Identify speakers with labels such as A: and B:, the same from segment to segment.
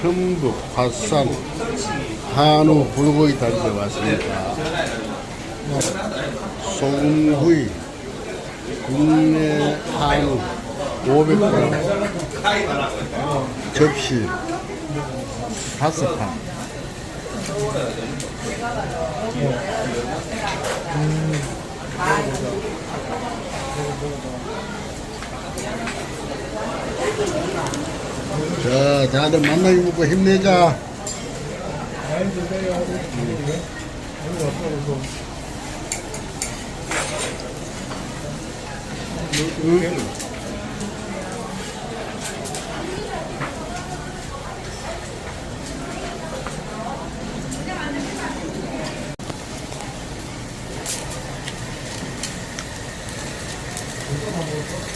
A: 천북, 화산, 한우 불고기 단지에 왔습니다. 소금구이, 국내 한우 500g, 접시 다섯 판. 자, 다들 만나게 먹고 힘내자.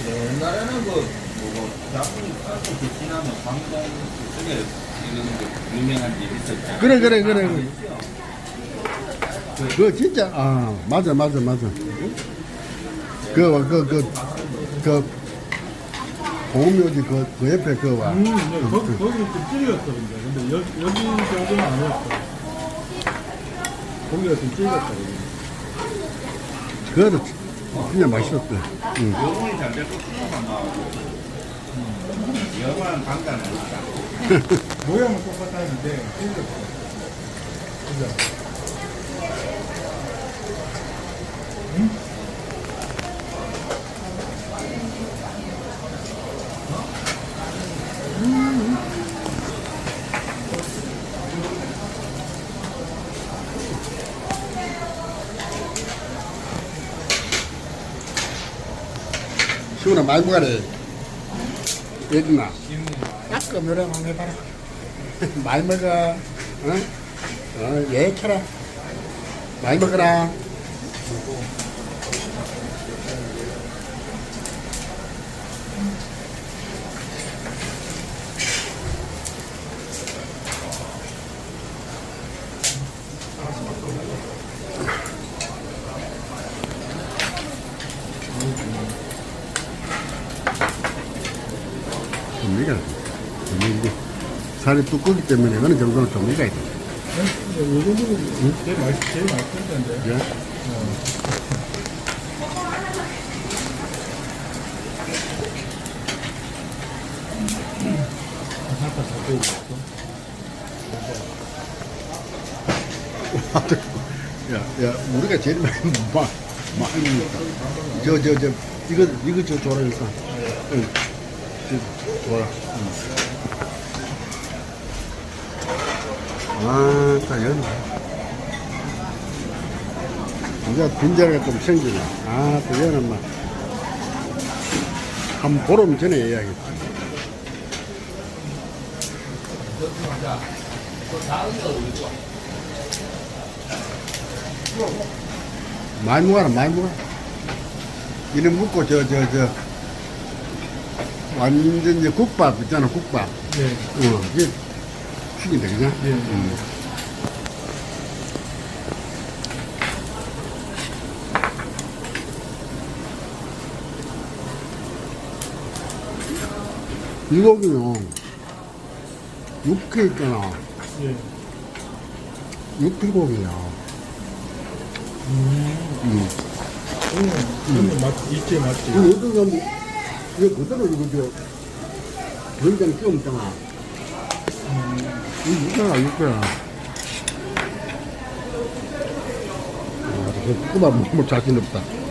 B: 옛날에는 그, 뭐, 대학교 그 지나면 광동 그쪽에 있는 그 유명한 집 있었잖아.
A: 그래, 그래, 그래. 그래. 그거 진짜, 아, 맞아, 맞아, 맞아. 그, 그, 그, 그, 공묘지 그, 그 옆에 그 와.
C: 음, 네, 거, 거기 좀 찔렸어, 근데. 근데 여, 여기 정도는 아니었어. 거기가 좀 찔렸다.
A: 그거도 진짜 맛있었대. 응.
B: 영혼이 잘 되고 수능만 나오고. 강가는 없다.
C: 모양은 똑같았는데, 찔렸어. 그죠?
A: 시원아, 많이 먹어래. 예준아.
C: 아까 노래만 해봐라.
A: 많이 먹어. 어? 어, 예, 쳐라. 많이 먹어라. 좀미가 좀미인데 살이 두껍기 때문에 어느 정도는
C: 정도는 제일 맛있, 제일 맛있을.
A: 야, 야, 우리가 제일 많이 마, 많이 먹다. 저, 저, 저, 이거, 이거 저 이거. 응. 저, 줘라. 응. 아, 딱 연다. 이제 빈자리가 좀 생기네. 아, 또 얘는 막. 한 보름 전에 해야겠다. 많이 먹어라, 많이 먹어. 이는 먹고, 저, 저, 저, 완전 이제 국밥 있잖아, 국밥.
C: 네.
A: 어, 이게 죽인다, 그죠?
C: 예.
A: 음. 이 고기는 육회 있잖아.
C: 예.
A: 육회고기야. 음.
C: 오늘, 오늘 맛, 있지, 맞지?
A: 이거 어떤 사람, 이거 그대로 이거 저, 그러니까 끼워 먹잖아. 이거 육회야, 육회야. 아, 그 꼬마 뭐 자신 없다.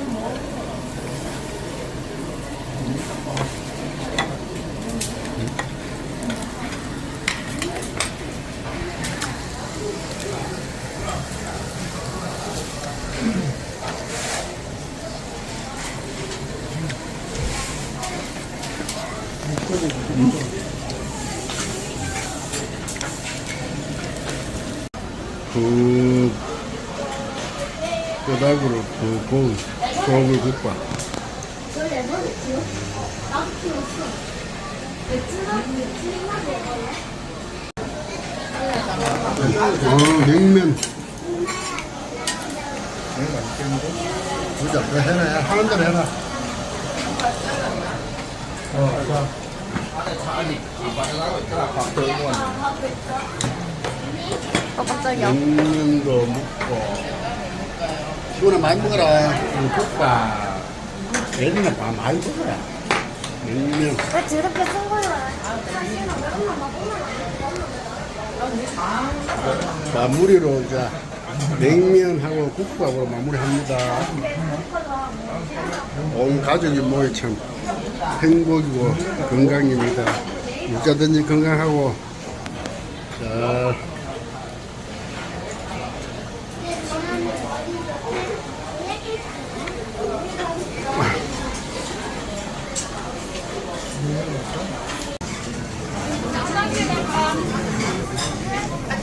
A: 그 뼈다구로 그 고운 소고기 국밥
D: 먹어요?
A: 어 냉면 보자 그 해라 하는 대로 해라
C: 어, 자.
B: 안에 차 아직 안 빠져나가고 있더라. 밥 들고
D: 있 어. 어 깜짝이야.
A: 냉면도 먹고. 시원해 많이 먹어라. 국밥. 애들은 밥 많이 먹어라. 냉면.
D: 왜 저렇게 쓴 거야?
A: 마무리로 이제 냉면하고 국밥으로 마무리합니다. 온 가족이 모여 참 행복이고 건강입니다. 육자든지 건강하고 자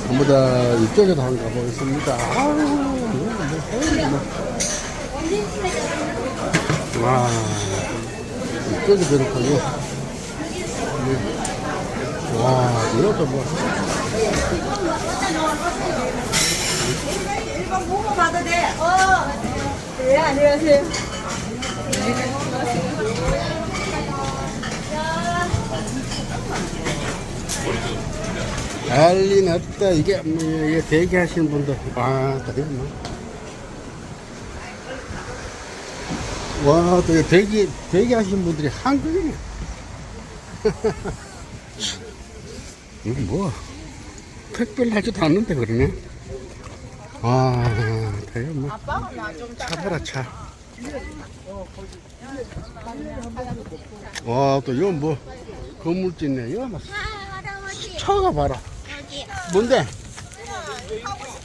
A: 전부 다 이쪽에도 한번 가보겠습니다. 아유, 뭐, 뭐. 와, 이쪽이 배고파요. 와, 이것도 뭐.
D: 일반 보고 봐도 돼. 어. 네, 안녕하세요.
A: 난리 났다. 이게, 뭐, 이게 대기하시는 분들. 와, 다 되네. 와, 또 대기, 대기하시는 분들이 한국이네. 이거 뭐, 특별히 하지도 않는데, 그러네. 와, 되게 뭐. 차봐라, 차. 와, 또, 이건 뭐, 건물짓네. 이거 막,
D: 할아버지
A: 차가 봐라. 뭔데?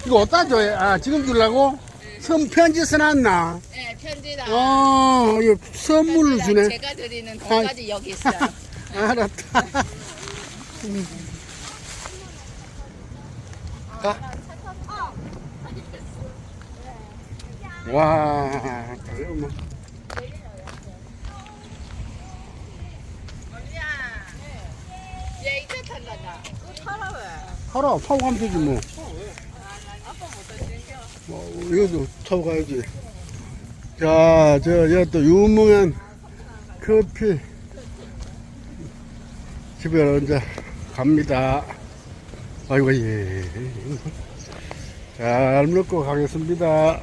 A: 이거 어디다 줘야? 아, 지금 주려고? 선 편지 써놨나?
E: 네, 편지랑
A: 어, 이거 선물을 주네.
E: 제가 드리는 돈까지 여기 있어요.
A: 알았다. 음. 가. 와, 이거 뭐.
E: 얘 이제 탈라나. 타라 왜?
A: 하라, 타고 가면 되지 뭐. 뭐, 이것도 타고 가야지. 자, 저, 여기 또 유명한 커피. 집에 이제 갑니다. 아이고, 예. 잘 먹고 가겠습니다.